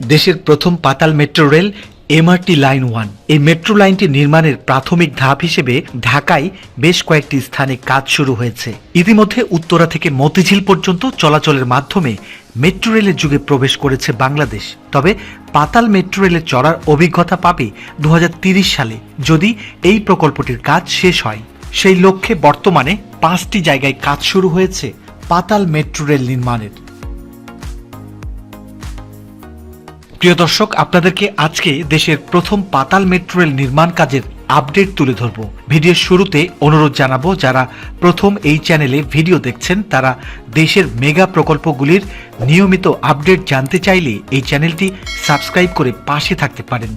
দেশের প্রথম পাতাল metro rail MRT line one. এই মেট্রো লাইনটি নির্মাণের প্রাথমিক ধাপ হিসেবে ঢাকায় বেশ কয়েকটি স্থানে কাজ শুরু হয়েছে। ইতিমধ্যে উত্তরা থেকে মতিঝিল পর্যন্ত চলাচলের মাধ্যমে মেট্রো রেলের যুগে প্রবেশ করেছে বাংলাদেশ। তবে পাতাল মেট্রো রেলে চড়ার অভিজ্ঞতা পাবে দু সালে, যদি এই প্রকল্পটির কাজ শেষ হয়। সেই লক্ষ্যে বর্তমানে পাঁচটি জায়গায় কাজ শুরু হয়েছে পাতাল মেট্রো রেল নির্মাণের। প্রিয় দর্শক, আপনাদেরকে আজকে দেশের প্রথম পাতাল মেট্রো রেল নির্মাণ কাজের আপডেট তুলে ধরব। ভিডিওর শুরুতে অনুরোধ জানাব, যারা প্রথম এই চ্যানেলে ভিডিও দেখছেন, তারা দেশের মেগা প্রকল্পগুলির নিয়মিত আপডেট জানতে চাইলে এই চ্যানেলটি সাবস্ক্রাইব করে পাশে থাকতে পারেন।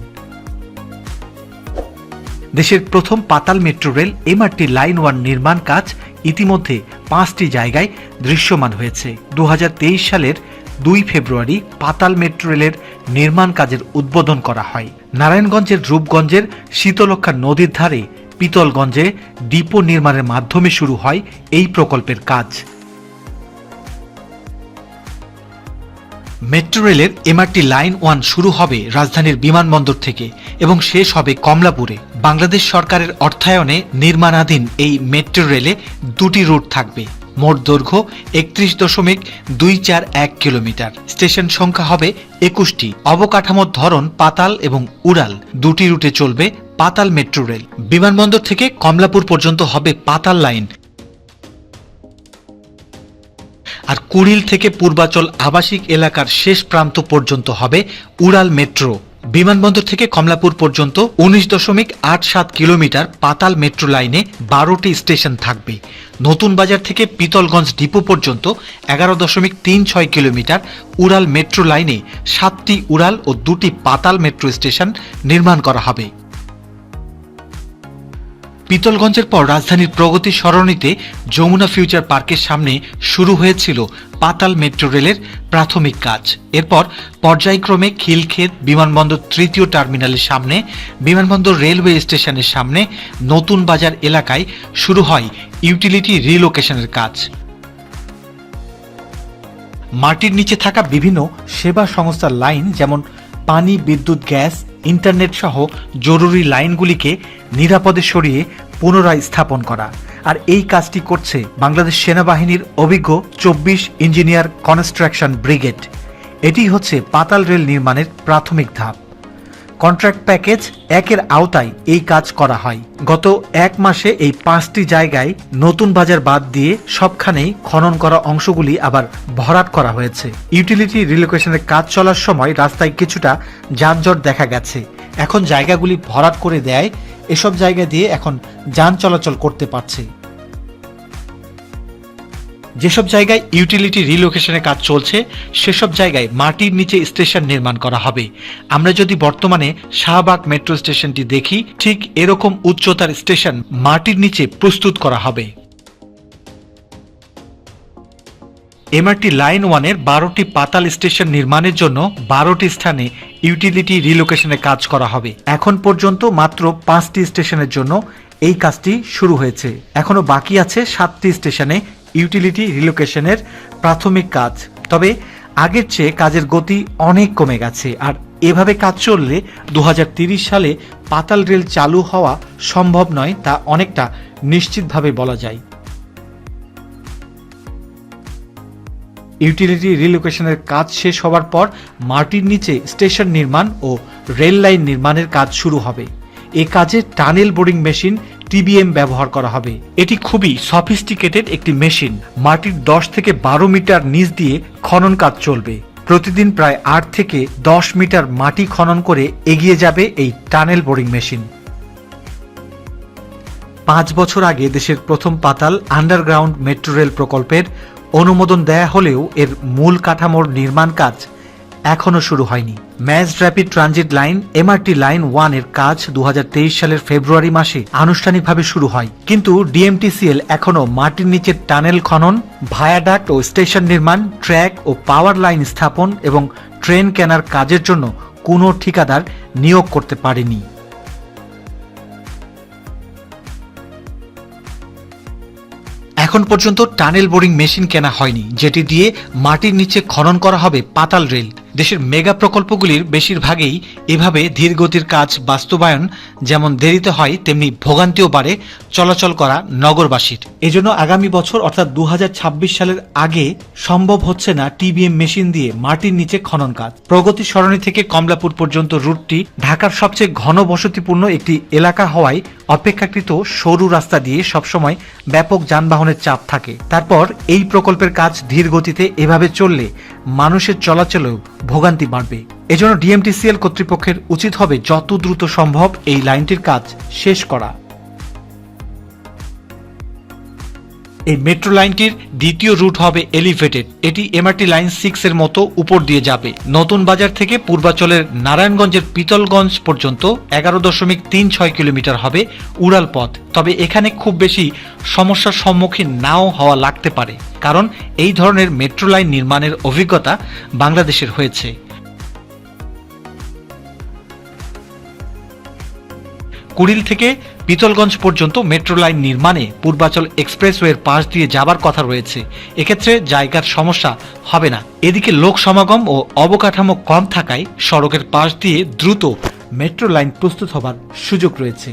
দেশের প্রথম পাতাল metro rail MRT line one নির্মাণ কাজ ইতিমধ্যে পাঁচটি জায়গায় দৃশ্যমান হয়েছে। দু হাজার তেইশ সালের দুই ফেব্রুয়ারি পাতাল মেট্রো রেলের নির্মাণ কাজের উদ্বোধন করা হয়। নারায়ণগঞ্জের রূপগঞ্জের শীতলক্ষা নদীর ধারে পিতলগঞ্জে ডিপো নির্মাণের মাধ্যমে শুরু হয় এই প্রকল্পের কাজ। মেট্রো রেলের এমআরটি লাইন ওয়ান শুরু হবে রাজধানীর বিমানবন্দর থেকে এবং শেষ হবে কমলাপুরে। বাংলাদেশ সরকারের অর্থায়নে নির্মাণাধীন এই মেট্রো রেলে দুটি রুট থাকবে। মোট দৈর্ঘ্য একত্রিশ দশমিক দুই চার এক কিলোমিটার। স্টেশন সংখ্যা হবে একুশটি। অবকাঠামোর ধরন পাতাল এবং উড়াল। দুটি রুটে চলবে পাতাল মেট্রো রেল। বিমানবন্দর থেকে কমলাপুর পর্যন্ত হবে পাতাল লাইন। আর কুড়িল থেকে পূর্বাচল আবাসিক এলাকার শেষ প্রান্ত পর্যন্ত হবে উড়াল মেট্রো। বিমানবন্দর থেকে কমলাপুর পর্যন্ত উনিশ দশমিক আট সাত কিলোমিটার পাতাল মেট্রো লাইনে বারোটি স্টেশন থাকবে। নতুন বাজার থেকে পিতলগঞ্জ ডিপো পর্যন্ত এগারো দশমিক তিন ছয় কিলোমিটার উড়াল মেট্রো লাইনে সাতটি উড়াল ও দুটি পাতাল মেট্রো স্টেশন নির্মাণ করা হবে। পিতলগঞ্জের পর রাজধানীর প্রগতি সরণিতে যমুনা ফিউচার পার্কের সামনে শুরু হয়েছিল পাতাল মেট্রো রেলের প্রাথমিক কাজ। এরপর পর্যায়ক্রমে খিলক্ষেত বিমানবন্দর তৃতীয় টার্মিনালের সামনে, বিমানবন্দর রেলওয়ে স্টেশনের সামনে নতুন বাজার এলাকায় শুরু হয় ইউটিলিটি রিলোকেশনের কাজ। মাটির নিচে থাকা বিভিন্ন সেবা সংস্থার লাইন যেমন পানি, বিদ্যুৎ, গ্যাস, ইন্টারনেট সহ জরুরি লাইনগুলিকে নিরাপদে সরিয়ে পুনরায় স্থাপন করা। আর এই কাজটি করছে বাংলাদেশ সেনাবাহিনীর অভিজ্ঞ চব্বিশ ইঞ্জিনিয়ার কনস্ট্রাকশন ব্রিগেড। এটি হচ্ছে পাতাল রেল নির্মাণের প্রাথমিক ধাপ। কন্ট্রাক্ট প্যাকেজ একের আওতায় এই কাজ করা হয়। গত এক মাসে এই পাঁচটি জায়গায় নতুন বাজার বাদ দিয়ে সবখানেই খনন করা অংশগুলি আবার ভরাট করা হয়েছে। ইউটিলিটি রিলোকেশনের কাজ চলার সময় রাস্তায় কিছুটা যানজট দেখা গেছে। এখন জায়গাগুলি ভরাট করে দেয়, এসব জায়গা দিয়ে এখন যান চলাচল করতে পারছে। যেসব জায়গায় ইউটিলিটি রিলোকেশনের কাজ চলছে, সেসব জায়গায় মাটির নিচে স্টেশন নির্মাণ করা হবে। আমরা যদি বর্তমানে শাহবাগ মেট্রো স্টেশনটি দেখি, ঠিক এরকম উচ্চতার স্টেশন মাটির নিচে প্রস্তুত করা হবে। এমআরটি লাইন ওয়ানের বারোটি পাতাল স্টেশন নির্মাণের জন্য বারোটি স্থানে ইউটিলিটি রিলোকেশনে কাজ করা হবে। এখন পর্যন্ত মাত্র পাঁচটি স্টেশনের জন্য এই কাজটি শুরু হয়েছে। এখনও বাকি আছে সাতটি স্টেশনে ইউটিলিটি রিলোকেশনের প্রাথমিক কাজ। তবে আগের চেয়ে কাজের গতি অনেক কমে গেছে আর এভাবে কাজ চললে দু সালে পাতাল রেল চালু হওয়া সম্ভব নয় তা অনেকটা নিশ্চিতভাবে বলা যায়। ইউটিলিটি রিলোকেশনের কাজ শেষ হওয়ার পর মাটির নিচে স্টেশন নির্মাণ ও রেল লাইন নির্মাণের কাজ শুরু হবে। এ কাজে টানেল বোরিং মেশিন টিবিএম ব্যবহার করা হবে। এটি খুবই সফিস্টিকেটেড একটি মেশিন। মাটির দশ থেকে বারো মিটার নিচ দিয়ে খনন কাজ চলবে। প্রতিদিন প্রায় আট থেকে দশ মিটার মাটি খনন করে এগিয়ে যাবে এই টানেল বোরিং মেশিন। পাঁচ বছর আগে দেশের প্রথম পাতাল আন্ডারগ্রাউন্ড মেট্রো রেল প্রকল্পের অনুমোদন দেয়া হলেও এর মূল কাঠামোর নির্মাণ কাজ এখনও শুরু হয়নি। Mass rapid transit line, MRT line ওয়ানের কাজ দু হাজার তেইশ সালের ফেব্রুয়ারি মাসে আনুষ্ঠানিকভাবে শুরু হয়। কিন্তু ডিএমটিসিএল এখনও মাটির নিচের টানেল খনন, ভায়াডাক্ট ও স্টেশন নির্মাণ, ট্র্যাক ও পাওয়ার লাইন স্থাপন এবং ট্রেন কেনার কাজের জন্য কোনো ঠিকাদার নিয়োগ করতে পারেনি। এখন পর্যন্ত টানেল বোরিং মেশিন কেনা হয়নি, যেটি দিয়ে মাটির নিচে খনন করা হবে পাতাল রেল। দেশের মেগা প্রকল্পগুলির বেশিরভাগই এভাবে ধীরগতির কাজ বাস্তবায়ন, যেমন দেরিতে হয় তেমনি ভোগান্তিও বাড়ে চলাচল করা নগরবাসীর। এজন্য আগামী বছর, অর্থাৎ দু হাজার ছাব্বিশ সালের আগে সম্ভব হচ্ছে না টিবিএম মেশিন দিয়ে মাটির নিচে খনন কাজ। প্রগতি সরণি থেকে কমলাপুর পর্যন্ত রুটটি ঢাকার সবচেয়ে ঘন বসতিপূর্ণ একটি এলাকা হওয়ায় অপেক্ষাকৃত সরু রাস্তা দিয়ে সবসময় ব্যাপক যানবাহনের চাপ থাকে। তারপর এই প্রকল্পের কাজ ধীর গতিতে এভাবে চললে মানুষের চলাচলেও ভোগান্তি বাড়বে। এজন্য ডিএমটিসিএল কর্তৃপক্ষের উচিত হবে যত দ্রুত সম্ভব এই লাইনটির কাজ শেষ করা। এই মেট্রো লাইনটির দ্বিতীয় রুট হবে এলিভেটেড এটি এমআরটি লাইন সিক্স এর মতো উপর দিয়ে যাবে। নতুন বাজার থেকে পূর্বাচলের নারায়ণগঞ্জের পিতলগঞ্জ পর্যন্ত এগারো দশমিক তিন ছয় কিলোমিটার হবে উড়াল পথ। তবে এখানে খুব বেশি সমস্যার সম্মুখীন নাও হওয়া লাগতে পারে, কারণ এই ধরনের মেট্রো লাইন নির্মাণের অভিজ্ঞতা বাংলাদেশের হয়েছে। কুড়িল থেকে পিতলগঞ্জ পর্যন্ত মেট্রো লাইন নির্মাণে পূর্বাচল এক্সপ্রেসওয়ের পাশ দিয়ে যাবার কথা রয়েছে। এক্ষেত্রে জায়গার সমস্যা হবে না। এদিকে লোক সমাগম ও অবকাঠামো কম থাকায় সড়কের পাশ দিয়ে দ্রুত মেট্রো লাইন প্রস্তুত হবার সুযোগ রয়েছে।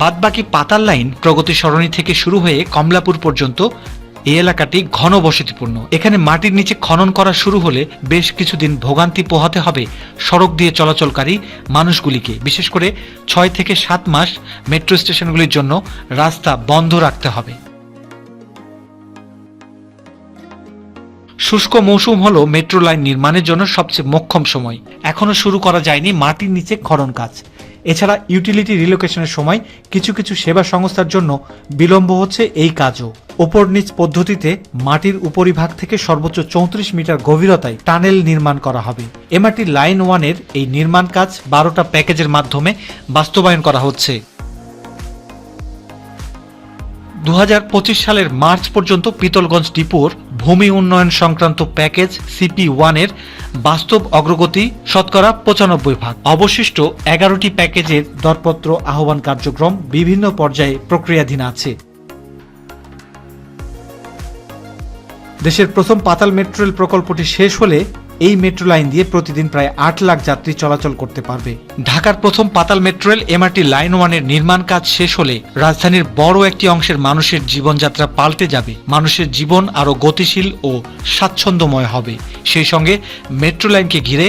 বাদবাকি পাতাল লাইন প্রগতি সরণি থেকে শুরু হয়ে কমলাপুর পর্যন্ত এই এলাকাটি ঘন বসতিপূর্ণ এখানে মাটির নিচে খনন করা শুরু হলে বেশ কিছুদিন ভোগান্তি পোহাতে হবে সড়ক দিয়ে চলাচলকারী মানুষগুলিকে। বিশেষ করে ছয় থেকে সাত মাস মেট্রো স্টেশনগুলির জন্য রাস্তা বন্ধ রাখতে হবে। শুষ্ক মৌসুম হলো মেট্রো লাইন নির্মাণের জন্য সবচেয়ে মোক্ষম সময়। এখনও শুরু করা যায়নি মাটির নিচে খনন কাজ। এছাড়া ইউটিলিটি রিলোকেশনের সময় কিছু কিছু সেবা সংস্থার জন্য বিলম্ব হচ্ছে এই কাজও। ওপর নিচ পদ্ধতিতে মাটির উপরিভাগ থেকে সর্বোচ্চ চৌত্রিশ মিটার গভীরতায় টানেল নির্মাণ করা হবে। এমআরটি লাইন ওয়ানের এই নির্মাণ কাজ বারোটা প্যাকেজের মাধ্যমে বাস্তবায়ন করা হচ্ছে। দু হাজার পঁচিশ সালের মার্চ পর্যন্ত পিতলগঞ্জ ডিপোর ভূমি উন্নয়ন সংক্রান্ত প্যাকেজ সিপি ওয়ানের বাস্তব অগ্রগতি শতকরা পঁচানব্বই ভাগ। অবশিষ্ট এগারোটি প্যাকেজের দরপত্র আহ্বান কার্যক্রম বিভিন্ন পর্যায়ে প্রক্রিয়াধীন আছে। দেশের প্রথম পাতাল মেট্রো রেল প্রকল্পটি শেষ হলে এই মেট্রো লাইন দিয়ে প্রতিদিন প্রায় আট লাখ যাত্রী চলাচল করতে পারবে। ঢাকার প্রথম পাতাল মেট্রো রেল এমআরটি লাইন ওয়ানের নির্মাণ কাজ শেষ হলে রাজধানীর বড় একটি অংশের মানুষের জীবনযাত্রা পাল্টে যাবে। মানুষের জীবন আরও গতিশীল ও স্বাচ্ছন্দ্যময় হবে। সেই সঙ্গে মেট্রো লাইনকে ঘিরে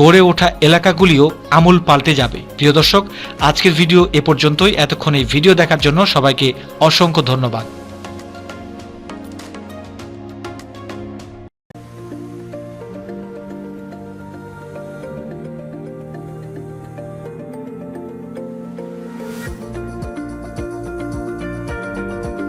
গড়ে ওঠা এলাকাগুলিও আমূল পাল্টে যাবে। প্রিয় দর্শক, আজকের ভিডিও এ পর্যন্তই। এতক্ষণ এই ভিডিও দেখার জন্য সবাইকে অসংখ্য ধন্যবাদ।